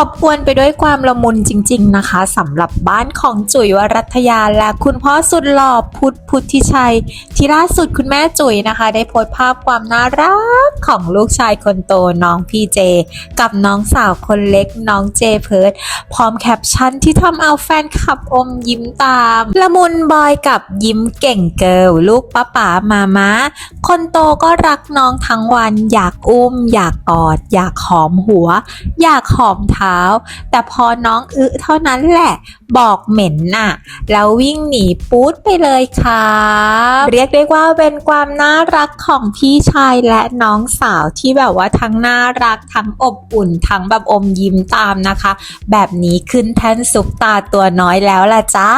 อบอวนไปด้วยความละมุนจริง ๆ นะคะสำหรับบ้านของจุ๋ยวรัตยาและคุณพ่อสุดหล่อพุทธพุทธิชัย ที่ล่าสุดคุณแม่จุ๋ยนะคะ ได้โพสต์ภาพความน่ารักของลูกชายคนโตน้องพีเจ กับน้องสาวคนเล็กน้องเจเพิร์ดพร้อมแคปชั่นที่ทำเอาแฟนคลับอมยิ้มตาม ละมุนบอยกับยิ้มเก่งเกิลลูกป้าป๋ามามาคนโตก็รักน้องทั้งวัน อยากอุ้ม อยากกอด อยากหอมหัว อยากหอมเท้าแต่พอน้องอึเท่านั้นแหละ บอกเหม็นน่ะ แล้ววิ่งหนีปู๊ดไปเลยครับเรียกได้ว่าเป็นความน่ารักของพี่ชายและน้องสาวที่แบบว่าทั้งน่ารักทั้งอบอุ่นทั้งแบบอมยิ้มตามนะคะ แบบนี้ขึ้นแท่นซุปตาตัวน้อยแล้วล่ะจ้า